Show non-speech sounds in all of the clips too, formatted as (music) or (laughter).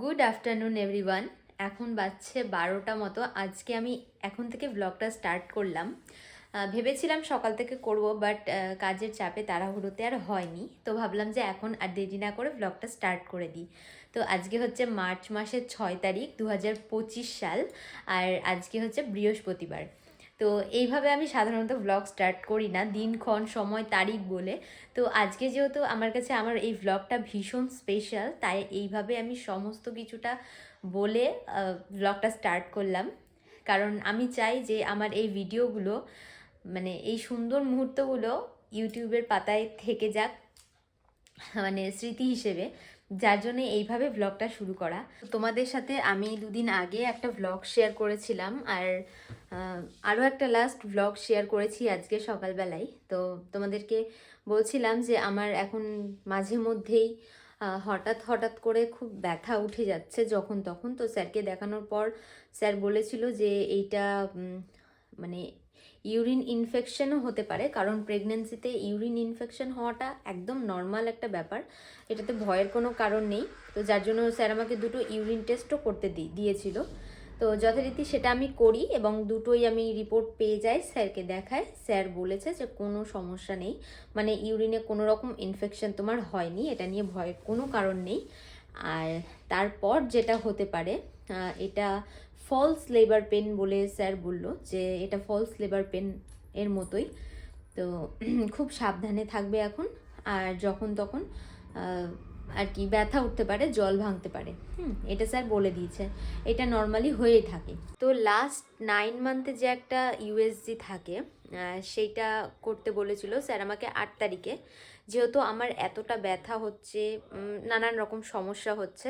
Good afternoon everyone এখন বাজছে বারোটা মতো। আজকে আমি এখন থেকে ব্লগটা স্টার্ট করলাম। ভেবেছিলাম সকাল থেকে করব বাট কাজের চাপে তাড়াহুড়োতে আর হয়নি। তো ভাবলাম যে এখন আর দেরি না করে ব্লগটা স্টার্ট করে দিই। তো আজকে হচ্ছে মার্চ মাসের ছয় তারিখ দু হাজার পঁচিশ সাল, আর আজকে হচ্ছে বৃহস্পতিবার। তো এইভাবে আমি সাধারণত ব্লগ স্টার্ট করি না দিনক্ষণ সময়, তারিখ বলে। তো আজকে যেহেতু আমার কাছে আমার এই ব্লগটা ভীষণ স্পেশাল তাই এইভাবে আমি সমস্ত কিছুটা বলে ব্লগটা স্টার্ট করলাম। কারণ আমি চাই যে আমার এই ভিডিওগুলো মানে এই সুন্দর মুহূর্তগুলো ইউটিউবের পাতায় থেকে যাক মানে স্মৃতি হিসেবে। যার জন্য এইভাবে ব্লগটা শুরু করা। তোমাদের সাথে আমি দুদিন আগে একটা ব্লগ শেয়ার করেছিলাম আর আরও একটা লাস্ট ব্লগ শেয়ার করেছি আজকে সকালবেলায়। তো তোমাদেরকে বলছিলাম যে আমার এখন মাঝে মধ্যেই হঠাৎ হঠাৎ করে খুব ব্যথা উঠে যাচ্ছে যখন তখন। তো স্যারকে দেখানোর পর স্যার বলেছিল যে এইটা মানে ইউরিন ইনফেকশনও হতে পারে, কারণ প্রেগনেন্সিতে ইউরিন ইনফেকশন হওয়াটা একদম নর্মাল একটা ব্যাপার। এটাতে ভয়ের কোনো কারণ নেই। তো যার জন্য স্যার আমাকে দুটো ইউরিন টেস্টও করতে দিয়েছিল। তো যথারীতি সেটা আমি করি এবং দুটোই আমি রিপোর্ট পেয়ে যাই স্যারকে দেখায় স্যার বলেছে যে কোনো সমস্যা নেই। মানে ইউরিনে কোনো রকম ইনফেকশন তোমার হয়নি, এটা নিয়ে ভয়ের কোনো কারণ নেই। আর তারপর যেটা হতে পারে এটা ফলস লেবার পেন বলে স্যার বলল যে এটা ফলস লেবার পেন এর মতোই। তো (clears throat) খুব সাবধানে থাকবে এখন, আর যখন তখন আর কি ব্যথা উঠতে পারে, জল ভাঙতে পারে। হুম, এটা স্যার বলে দিয়েছে। এটা নর্মালি হয়েই থাকে। তো লাস্ট নাইন মান্থে যে একটা ইউএসজি থাকে সেইটা করতে বলেছিল স্যার আমাকে আট তারিখে। যেহেতু আমার এতটা ব্যথা হচ্ছে নানান রকম সমস্যা হচ্ছে।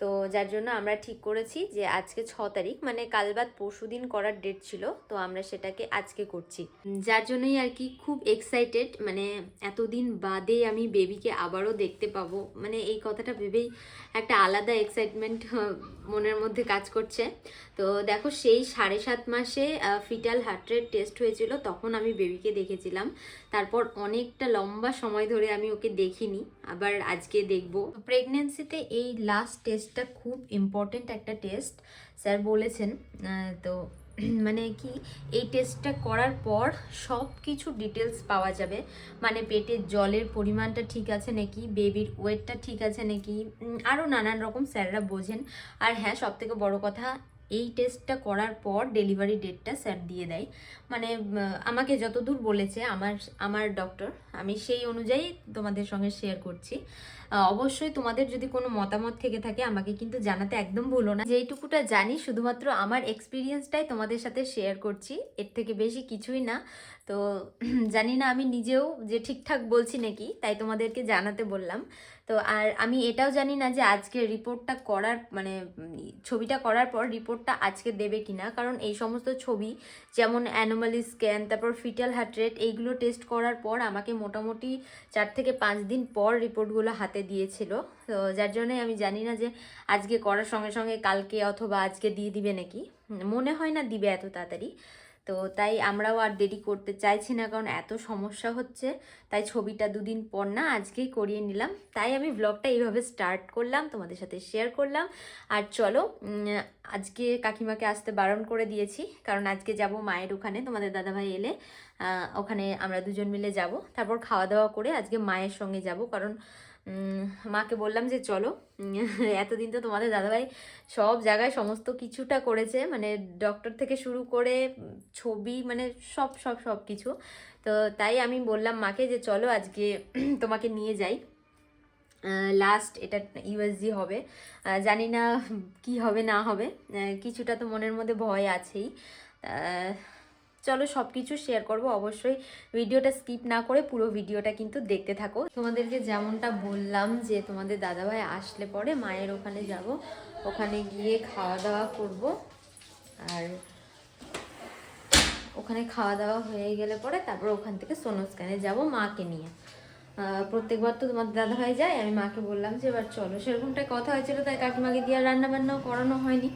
তো যার জন্য আমরা ঠিক করেছি যে আজকে ছ তারিখ মানে কাল বাদ পরশু দিন করার ডেট ছিল, তো আমরা সেটাকে আজকে করছি। যার জন্যই আর কি খুব এক্সাইটেড মানে এতদিন বাদে আমি বেবিকে আবারও দেখতে পাবো। মানে এই কথাটা ভেবেই একটা আলাদা এক্সাইটমেন্ট মনের মধ্যে কাজ করছে। তো দেখো সেই সাড়ে সাত মাসে ফিটাল হার্ট রেট টেস্ট হয়েছিল, তখন আমি বেবিকে দেখেছিলাম। তারপর অনেকটা লম্বা সময় ধরে আমি ওকে দেখিনি, আবার আজকে দেখব। প্রেগনেন্সিতে এই লাস্ট টেস্টটা খুব ইম্পর্টেন্ট একটা টেস্ট স্যার বলেছেন তো (clears throat) মানে কি, এই টেস্টটা করার পর সব কিছু ডিটেলস পাওয়া যাবে। মানে পেটের জলের পরিমাণটা ঠিক আছে নাকি বেবির ওয়েটটা ঠিক আছে নাকি আরও নানান রকম স্যাররা বোঝেন। আর হ্যাঁ সব থেকে বড় কথা এই টেস্টটা করার পর ডেলিভারি ডেটটা স্যার দিয়ে দেয়। মানে আমাকে যতদূর বলেছে আমার আমার ডক্টর আমি সেই অনুযায়ী তোমাদের সঙ্গে শেয়ার করছি। অবশ্যই তোমাদের যদি কোনো মতামত থেকে থাকে, আমাকে কিন্তু জানাতে একদম ভুলো না। যেইটুকুটা জানি, শুধুমাত্র আমার এক্সপিরিয়েন্সটাই তোমাদের সাথে শেয়ার করছি। এর থেকে বেশি কিছুই না। তো (clears throat) জানি না আমি নিজেও যে ঠিকঠাক বলছি নাকি, তাই তোমাদেরকে জানাতে বললাম। তো আর আমি এটাও জানি না যে আজকে রিপোর্টটা করার মানে ছবিটা করার পর রিপোর্টটা আজকে দেবে কি না কারণ এই সমস্ত ছবি, যেমন অ্যানোমালি স্ক্যান তারপর ফিটাল হার্ট রেট এইগুলো টেস্ট করার পর আমাকে মোটামুটি চার থেকে পাঁচ দিন পর রিপোর্টগুলো হাতে দিয়েছিল। তো যার জন্যে আমি জানি না যে আজকে করার সঙ্গে সঙ্গে কালকে অথবা আজকে দিয়ে দিবে নাকি। মনে হয় না দিবে এত তাড়াতাড়ি। তো তাই আমরাও আর দেরি করতে চাইছি না, কারণ এত সমস্যা হচ্ছে। তাই ছবিটা দুদিন পর না আজকেই করিয়ে নিলাম। তাই আমি ব্লগটা এইভাবে স্টার্ট করলাম, তোমাদের সাথে শেয়ার করলাম। আর চলো আজকে কাকিমাকে আসতে বারণ করে দিয়েছি, কারণ আজকে যাব মায়ের ওখানে, তোমাদের দাদাভাই এলে ওখানে আমরা দুজন মিলে যাব। তারপর খাওয়া দাওয়া করে আজকে মায়ের সঙ্গে যাব, কারণ মাকে বললাম যে চলো এতদিন তো তোমাদের দাদাভাই সব জায়গায় সমস্ত কিছুটা করেছে মানে ডক্টর থেকে শুরু করে ছবি মানে সব সব সব কিছু। তো তাই আমি বললাম মাকে যে চলো আজকে (clears throat) তোমাকে নিয়ে যাই। লাস্ট এটা ইউএসজি হবে। জানি না কি হবে, না হবে। কিছুটা তো মনের মধ্যে ভয় আছেই। চলো সব কিছু শেয়ার করব। অবশ্যই ভিডিওটা স্কিপ না করে পুরো ভিডিওটা কিন্তু দেখতে থাকো। তোমাদেরকে যেমনটা বললাম যে তোমাদের দাদাভাই আসলে পরে মায়ের ওখানে যাব, ওখানে গিয়ে খাওয়া দাওয়া করব। আর ওখানে খাওয়া দাওয়া হয়ে গেলে পরে তারপর ওখান থেকে সোনোস্ক্যানে যাব মাকে নিয়ে। প্রত্যেকবার তো তোমার দাদা ভাই যায়, আমি মাকে বললাম যে এবার চলো। সেরকমটাই কথা হয়েছিল, তাই কাকিমাকে দিয়ে আর রান্না বান্নাও করানো হয়নি।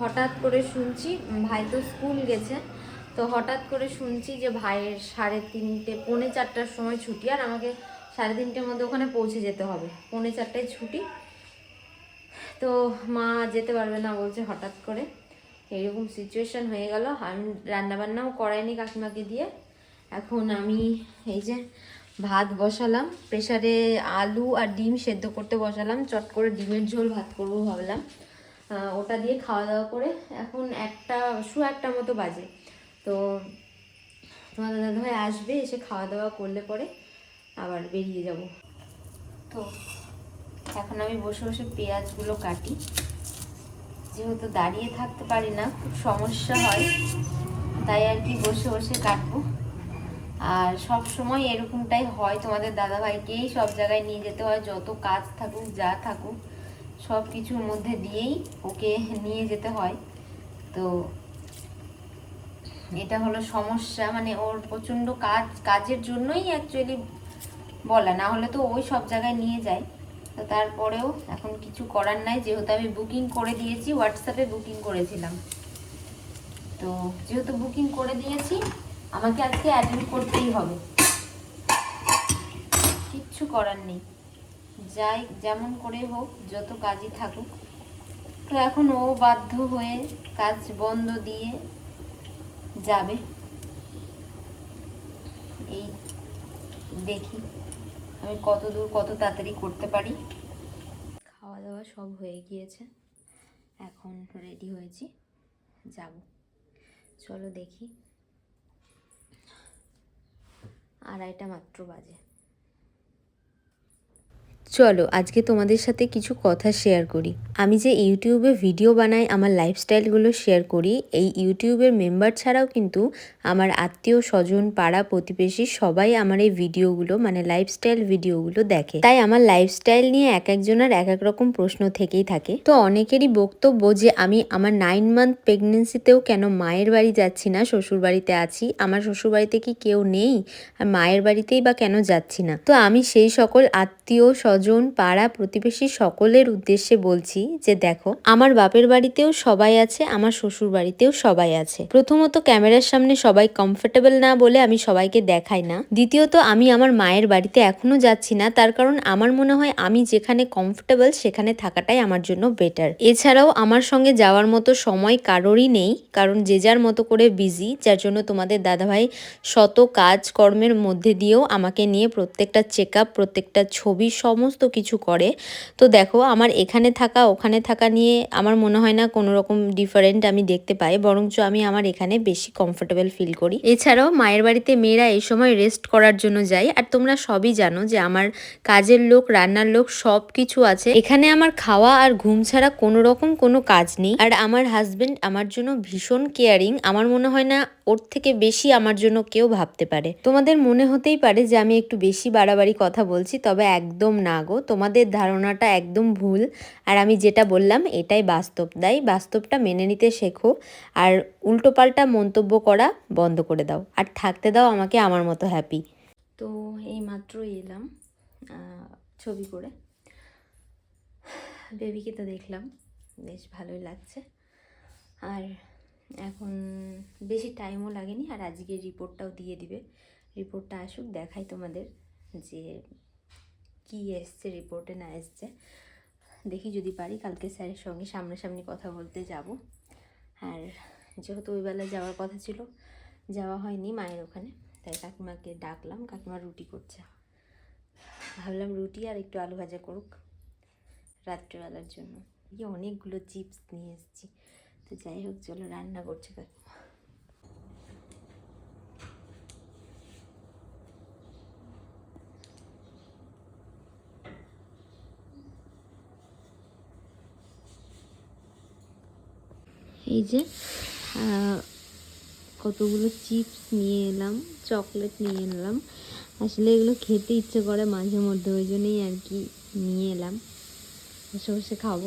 হঠাৎ করে শুনছি, ভাই তো স্কুল গেছে তো হঠাৎ করে শুনছি যে ভাইয়ের সাড়ে তিনটে, পৌনে চারটার সময় ছুটি, আর আমাকে সাড়ে তিনটের মধ্যে ওখানে পৌঁছে যেতে হবে। পৌনে চারটায় ছুটি। তো মা যেতে পারবে না বলছে হঠাৎ করে। এইরকম সিচুয়েশান হয়ে গেল। আমি রান্নাবান্নাও করাইনি কাকিমাকে দিয়ে। এখন আমি এই যে ভাত বসালাম। প্রেসারে আলু আর ডিম সেদ্ধ করতে বসালাম। চট করে ডিমের ঝোল ভাত করব ভাবলাম। ওটা দিয়ে খাওয়া দাওয়া করে এখন একটা শু একটা মতো বাজে। তো তোমাদের দাদাভাই আসবে, এসে খাওয়া দাওয়া করলে পরে আবার বেরিয়ে যাব। তো এখন আমি বসে বসে পেঁয়াজগুলো কাটি। যেহেতু দাঁড়িয়ে থাকতে পারি না, খুব সমস্যা হয়, তাই আর কি বসে বসে কাটবো। আর সব সময় এরকমটাই হয়, তোমাদের দাদাভাইকেই সব জায়গায় নিয়ে যেতে হয়, যত কাজ থাকুক, যা থাকুক সব কিছুর মধ্যে দিয়েই ওকে নিয়ে যেতে হয়। তো এটা হলো সমস্যা মানে ওর প্রচণ্ড কাজ, কাজের জন্যই অ্যাকচুয়ালি বলা, না হলে তো ওই সব জায়গায় নিয়ে যায়। তো তারপরেও এখন কিছু করার নাই, যেহেতু আমি বুকিং করে দিয়েছি হোয়াটসঅ্যাপে বুকিং করেছিলাম। তো যেহেতু বুকিং করে দিয়েছি, আমাকে আজকে অ্যাটেন্ড করতেই হবে। কিচ্ছু করার নেই। যাই, যেমন করে হোক, যত কাজই থাকুক। তো এখন ও বাধ্য হয়ে কাজ বন্ধ দিয়ে যাবে। এই দেখি আমি কত দূর কত তাড়াতাড়ি করতে পারি। খাওয়া দাওয়া সব হয়ে গিয়েছে। এখন রেডি হয়েছি। যাব। চলো দেখি। আড়াইটা মাত্র বাজে। চলো আজকে তোমাদের সাথে কিছু কথা শেয়ার করি। আমি যে ইউটিউবে ভিডিও বানাই, আমার লাইফস্টাইলগুলো শেয়ার করি, এই ইউটিউবের মেম্বার ছাড়াও কিন্তু আমার আত্মীয় স্বজন, পাড়া প্রতিবেশী সবাই আমার এই ভিডিওগুলো মানে লাইফস্টাইল ভিডিওগুলো দেখে। তাই আমার লাইফস্টাইল নিয়ে এক একজনের এক এক রকম প্রশ্ন থেকেই থাকে। তো অনেকেরই বক্তব্য যে, আমি আমার নাইন মান্থ প্রেগনেন্সিতেও কেন মায়ের বাড়ি যাচ্ছি না? শ্বশুর বাড়িতে আছি। আমার শ্বশুর বাড়িতে কি কেউ নেই? আর মায়ের বাড়িতেই বা কেন যাচ্ছি না? তো আমি সেই সকল আত্মীয় স্বজন পাড়া প্রতিবেশী সকলের উদ্দেশ্যে বলছি যে দেখো, আমার বাপের বাড়িতেও সবাই আছে, আমার শ্বশুর বাড়িতেও সবাই আছে। প্রথমত ক্যামেরার সামনে সবাই কমফোর্টেবল না বলে আমি সবাইকে দেখাই না। দ্বিতীয়ত, আমি আমার মায়ের বাড়িতে এখনও যাচ্ছি না, তার কারণ আমার মনে হয় আমি যেখানে কমফোর্টেবল সেখানে থাকাটাই আমার জন্য বেটার এছাড়াও, আমার সঙ্গে যাওয়ার মতো সময় কারোরই নেই, কারণ যে যার মতো করে বিজি যার জন্য তোমাদের দাদাভাই শত কাজ কর্মের মধ্যে দিয়েও আমাকে নিয়ে প্রত্যেকটা চেক প্রত্যেকটা ছবি, সমস্ত কিছু করে। তো দেখো, আমার এখানে থাকা, ওখানে থাকা নিয়ে আমার মনে হয় না কোনো রকম ডিফারেন্ট আমি দেখতে পাই। বরঞ্চ আমি আমার এখানে বেশি কমফোর্টেবল ফিল করি। এছাড়াও মায়ের বাড়িতে মেয়েরা এই সময় রেস্ট করার জন্য যায়। আর তোমরা সবই জানো যে আমার কাজের লোক, রান্নার লোক সব কিছু আছে। এখানে আমার খাওয়া আর ঘুম ছাড়া কোনো রকম কোনো কাজ নেই। আর আমার হাজবেন্ড আমার জন্য ভীষণ কেয়ারিং আমার মনে হয় না ওর থেকে বেশি আমার জন্য কেউ ভাবতে পারে। তোমাদের মনে হতেই পারে যে আমি একটু বেশি বাড়াবাড়ি কথা বলছি, তবে একদম না। গো, তোমাদের ধারণাটা একদম ভুল। আর আমি যেটা বললাম, এটাই বাস্তব। তাই বাস্তবটা মেনে নিতে শেখো। আর উল্টোপাল্টা মন্তব্য করা বন্ধ করে দাও। আর থাকতে দাও আমাকে আমার মতো হ্যাপি তো এই মাত্র এলাম ছবি করে। বেবিকে তো দেখলাম, বেশ ভালোই লাগছে। আর এখন বেশি টাইমও লাগেনি, আর আজকে রিপোর্টটাও দিয়ে দিবে। রিপোর্টটা আসুক, দেখাই তোমাদের যে কি এসছে রিপোর্টে না এসছে। দেখি যদি পারি, কালকে স্যারের সঙ্গে সামনাসামনি কথা বলতে যাব। আর যেহেতু ওই বেলা যাওয়ার কথা ছিল, যাওয়া হয়নি মায়ের ওখানে, তাই কাকিমাকে ডাকলাম, কাকিমা রুটি করছে। ভাবলাম রুটি আর একটু আলু ভাজা করুক রাত্রেবেলার জন্য। অনেকগুলো চিপস নিয়ে এসেছি। তো যাই হোক, চলো রান্না করছে কাকিমা। এই যে কতগুলো চিপস নিয়ে এলাম, চকলেট নিয়ে এলাম। আসলে এগুলো খেতে ইচ্ছে করে মাঝে মধ্যে ওই জন্যই আর কি নিয়ে এলাম। বসে বসে খাব।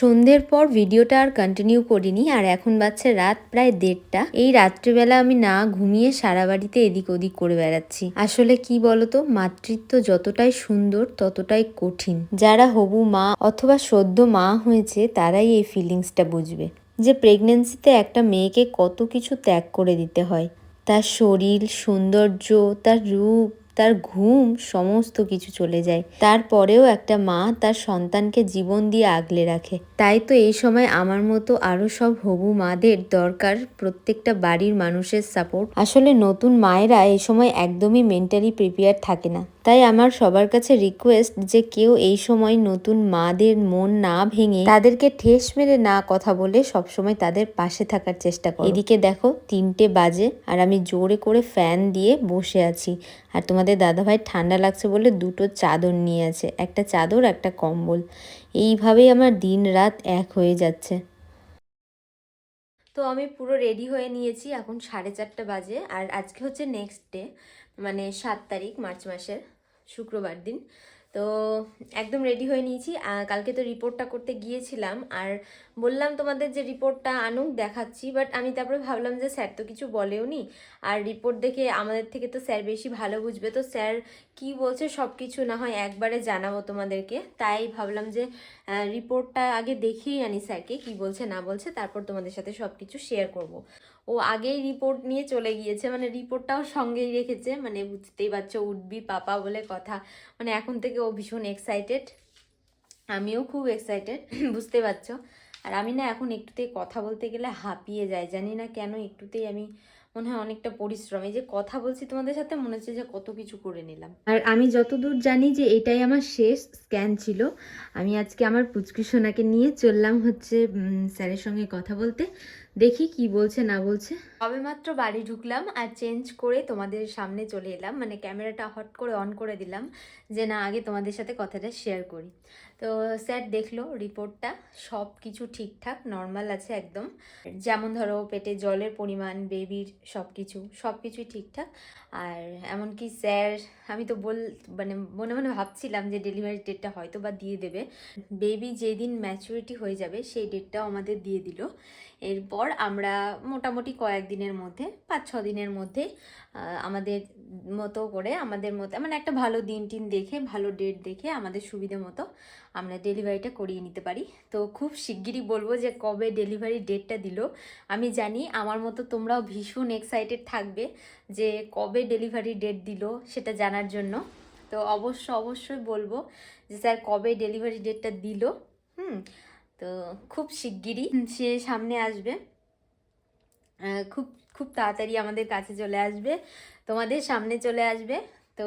সন্ধ্যের পর ভিডিওটা আর কন্টিনিউ করিনি, আর এখন বাজছে রাত প্রায় দেড়টা। এই রাত্রিবেলা আমি না ঘুমিয়ে সারা বাড়িতে এদিক ওদিক করে বেড়াচ্ছি। আসলে কি বলতো, মাতৃত্ব যতটাই সুন্দর ততটাই কঠিন। যারা হবু মা অথবা সদ্য মা হয়েছে, তারাই এই ফিলিংসটা বুঝবে। যে প্রেগনেন্সিতে একটা মেয়েকে কত কিছু ত্যাগ করে দিতে হয়। তার শরীর, সৌন্দর্য, তার রূপ তার ঘুম সমস্ত কিছু চলে যায়। তারপরেও একটা মা তার সন্তানকে জীবন দিয়ে আগলে রাখে। তাই তো এই সময় আমার মতো আরও সব হবু মাদের দরকার প্রত্যেকটা বাড়ির মানুষের সাপোর্ট আসলে নতুন মায়েরা এই সময় একদমই মেন্টালি প্রিপেয়ার থাকে না। তাই আমার সবার কাছে রিকোয়েস্ট যে কেউ এই সময় নতুন মাদের মন না ভেঙে তাদেরকে ঠেস মেরে না কথা বলে সবসময় তাদের পাশে থাকার চেষ্টা করো। এদিকে দেখো তিনটে বাজে আর আমি জোরে করে ফ্যান দিয়ে বসে আছি। আর তোমাদের দাদাভাই ঠান্ডা লাগছে বলে দুটো চাদর নিয়ে আছে, একটা চাদর, একটা কম্বল। এইভাবেই আমার দিন রাত এক হয়ে যাচ্ছে। তো আমি পুরো রেডি হয়ে নিয়েছি এখন সাড়ে চারটে বাজে আর আজকে হচ্ছে নেক্সট ডে মানে সাত তারিখ, মার্চ মাসের শুক্রবার দিন। তো একদম রেডি হয়ে নিয়েছি। কালকে তো রিপোর্টটা করতে গিয়েছিলাম আর বললাম তোমাদের যে রিপোর্টটা আনুক, দেখাচ্ছি বাট আমি তারপরে ভাবলাম যে স্যার তো কিছু বলেও নি। আর রিপোর্ট দেখে আমাদের থেকে তো স্যার বেশি ভালো বুঝবে। তো স্যার কি বলছে সব কিছু না হয় একবারে জানাব তোমাদেরকে। তাই ভাবলাম যে রিপোর্টটা আগে দেখেই আনি স্যারকে, কি বলছে না বলছে, তারপর তোমাদের সাথে সব কিছু শেয়ার করব। ও আগেই রিপোর্ট নিয়ে চলে গিয়েছে মানে রিপোর্টটাও সঙ্গেই রেখেছে মানে বুঝতেই পারছ, উঠবি পাপা বলে কথা। মানে এখন থেকে ও ভীষণ এক্সাইটেড আমিও খুব এক্সাইটেড (clears throat) বুঝতে পারছ। আর আমি না এখন একটুতেই কথা বলতে গেলে হাঁপিয়ে যাই। জানি না কেন একটুতেই আমি মনে হয় অনেকটা পরিশ্রম। এই যে কথা বলছি তোমাদের সাথে, মনে হচ্ছে যে কত কিছু করে নিলাম। আর আমি যতদূর জানি যে এটাই আমার শেষ স্ক্যান ছিল। আমি আজকে আমার পুচকু সোনাকে নিয়ে চললাম হচ্ছে স্যারের সঙ্গে কথা বলতে। দেখি কি বলছে, না বলছে। সবে মাত্র বাড়ি ঢুকলাম আর চেঞ্জ করে তোমাদের সামনে চলে এলাম। মানে ক্যামেরাটা হট করে অন করে দিলাম যে, না, আগে তোমাদের সাথে কথাটা শেয়ার করি। তো স্যার দেখল রিপোর্টটা, সব কিছু ঠিকঠাক নর্মাল আছে একদম। যেমন ধরো পেটে জলের পরিমাণ বেবির সব কিছু, সব কিছুই ঠিকঠাক। আর এমনকি স্যার, আমি তো বল মানে মনে মনে ভাবছিলাম যে ডেলিভারি ডেটটা হয়তো বা দিয়ে দেবে। বেবি যেদিন ম্যাচুরিটি হয়ে যাবে, সেই ডেটটাও আমাদের দিয়ে দিল। এরপর আমরা মোটামুটি কয়েকদিনের মধ্যে, পাঁচ, ছ দিনের মধ্যে আমাদের মতো করে, আমাদের মতো মানে একটা ভালো দিন টিন দেখে, ভালো ডেট দেখে আমাদের সুবিধে মতো আমরা ডেলিভারিটা করিয়ে নিতে পারি। তো খুব শিগগিরই বলব যে কবে ডেলিভারি ডেটটা দিল। আমি জানি আমার মতো তোমরাও ভীষণ এক্সাইটেড থাকবে যে কবে ডেলিভারি ডেট দিল সেটা জানার জন্য। তো অবশ্য, অবশ্যই বলব যে স্যার কবে ডেলিভারি ডেটটা দিল? হুম তো খুব শিগগিরই সে সামনে আসবে। খুব খুব তাড়াতাড়ি আমাদের কাছে চলে আসবে তোমাদের সামনে চলে আসবে। তো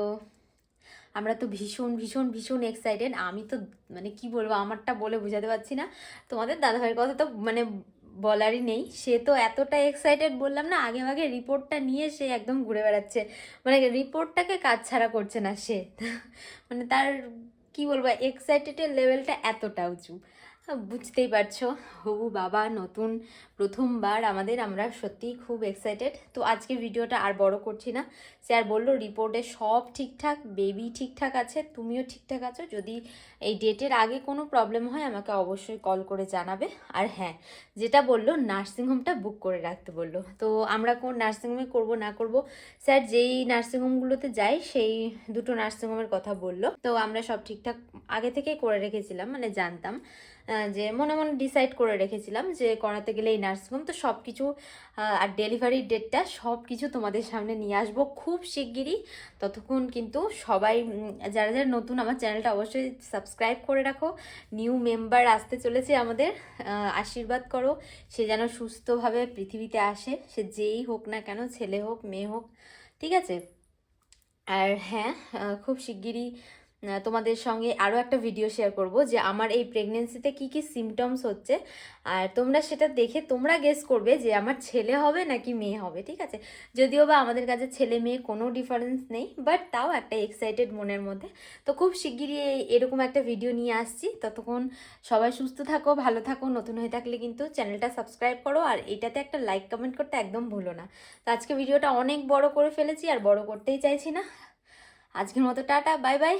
আমরা তো ভীষণ ভীষণ ভীষণ এক্সাইটেড আমি তো মানে কি বলব আমারটা বলে বোঝাতে পারছি না। তোমাদের দাদাভাইয়ের কথা তো মানে বলারই নেই। সে তো এতটা এক্সাইটেড বললাম না আগে আগে রিপোর্টটা নিয়ে সে একদম ঘুরে বেড়াচ্ছে। মানে রিপোর্টটাকে কাজ ছাড়া করছে না সে। মানে তার কি বলব এক্সাইটেডের লেভেলটা এতটা উঁচু। বুঝতেই পারছ। হবু বাবা, নতুন প্রথমবার আমাদের, আমরা সত্যিই খুব এক্সাইটেড তো আজকে ভিডিওটা আর বড় করছি না। স্যার বলল রিপোর্টে সব ঠিকঠাক বেবি ঠিকঠাক আছে, তুমিও ঠিকঠাক আছো। যদি এই ডেটের আগে কোনো প্রবলেম হয়, আমাকে অবশ্যই কল করে জানাবে। আর হ্যাঁ যেটা বলল নার্সিংহোমটা বুক করে রাখতে বলল। তো আমরা কোন নার্সিংহোমে করব, না করব, স্যার যেই নার্সিংহোমগুলোতে যাই, সেই দুটো নার্সিংহোমের কথা বলল। তো আমরা সব ঠিকঠাক আগে থেকেই করে রেখেছিলাম মানে জানতাম। যে মনে মনে ডিসাইড করে রেখেছিলাম যে করাতে গেলে এই নার্সিংহোম তো সব কিছু আর ডেলিভারি ডেটটা সব কিছু তোমাদের সামনে নিয়ে আসব খুব শিগগিরই। ততক্ষণ কিন্তু সবাই যারা যারা নতুন আমার চ্যানেলটা অবশ্যই সাবস্ক্রাইব করে রাখো। নিউ মেম্বার আসতে চলেছে আমাদের আশীর্বাদ করো। সে যেন সুস্থভাবে পৃথিবীতে আসে। সে যেই হোক না কেন, ছেলে হোক, মেয়ে হোক, ঠিক আছে? আর হ্যাঁ খুব শিগগিরই তোমাদের সঙ্গে আরও একটা ভিডিও শেয়ার করব যে আমার এই প্রেগনেন্সিতে কি কি সিমটমস হচ্ছে। আর তোমরা সেটা দেখে তোমরা গেস করবে যে আমার ছেলে হবে নাকি মেয়ে হবে, ঠিক আছে? যদিও বা আমাদের কাছে ছেলে মেয়ে কোনো ডিফারেন্স নেই বাট তাও একটা এক্সাইটেড মনের মধ্যে। তো খুব শিগগিরই এরকম একটা ভিডিও নিয়ে আসছি। ততক্ষণ সবাই সুস্থ থাকো, ভালো থাকো, নতুন হয়ে থাকলে কিন্তু চ্যানেলটা সাবস্ক্রাইব করো, আর এটাতে একটা লাইক কমেন্ট করতে একদম ভুলো না। তো আজকে ভিডিওটা অনেক বড় করে ফেলেছি, আর বড় করতেই চাইছি না। আজকের মতো টাটা বাই বাই